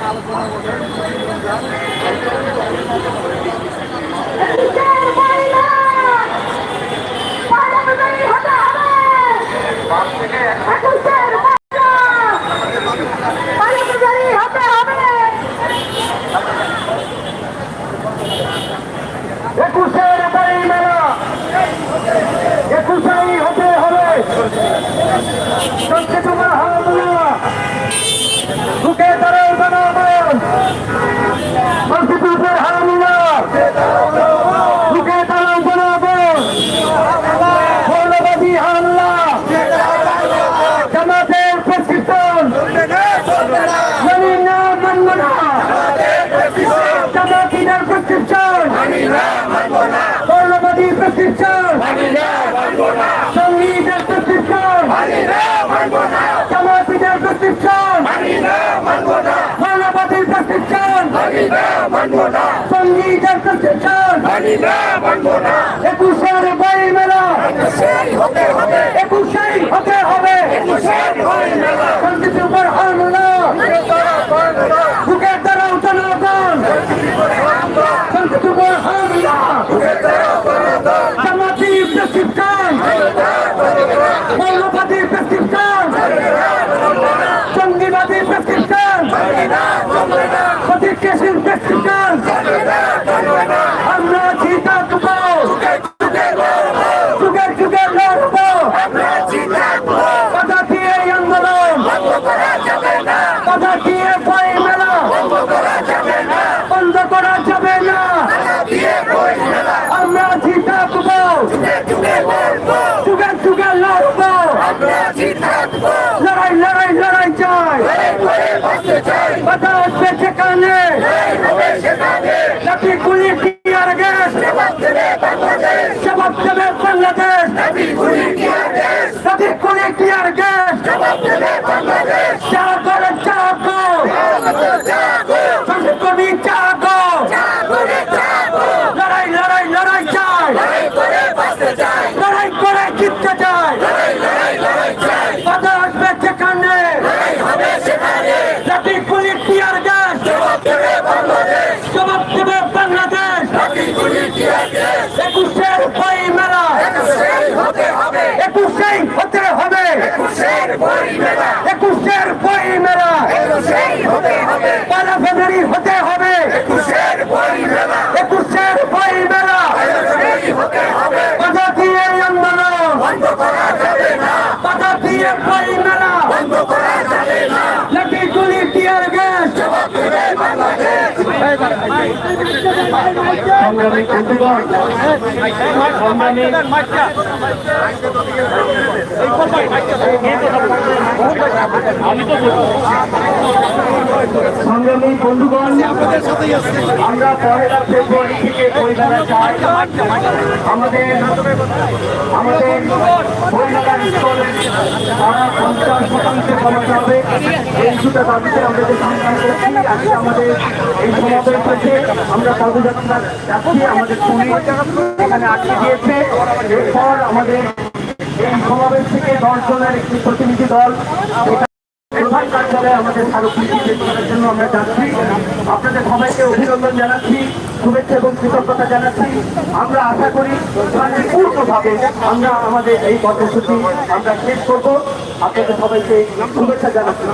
আলোচনা একুশের বাড়ি মেলা। একুশাই হতে হবে। সত্যি তোমার হাত বুকে তারা জামাতিদের প্রেসক্রিপশন। মৌলবাদী প্রেসক্রিপশন। সঙ্গীতের প্রেসক্রিপশন। একুশের বই মেলা লড়াই লড়াই লড়াই চাই। কথা সংগ্রামী বন্ধুগণ সংগ্রামী সংগ্রামী বন্ধুগণ আমরা পয়লা ফেব্রুয়ারি থেকে আমাদের আমাদের তারা পঞ্চাশ শতাংশ কমাতে হবে। এই দুটো দাবিতে আমরা যে সংগ্রাম করেছি আজকে আমাদের এই সমাবেশ হয়েছে আমরা পদযাত্রা যাচ্ছি আমাদের পুলিশ এখানে আটকে দিয়েছে এরপর আমাদের এই সমাবেশ থেকে দশ জনের একটি প্রতিনিধি দল প্রধান কার্যালয়ে আমাদের স্মারকলিপি করার জন্য আমরা যাচ্ছি। আপনাদের সবাইকে অভিনন্দন জানাচ্ছি, শুভেচ্ছা এবং কৃতজ্ঞতা জানাচ্ছি। আমরা আশা করি শান্তিপূর্ণভাবে আমরা আমাদের এই কর্মসূচি আমরা শেষ করব। আপনাদের সবাইকে শুভেচ্ছা জানাচ্ছি।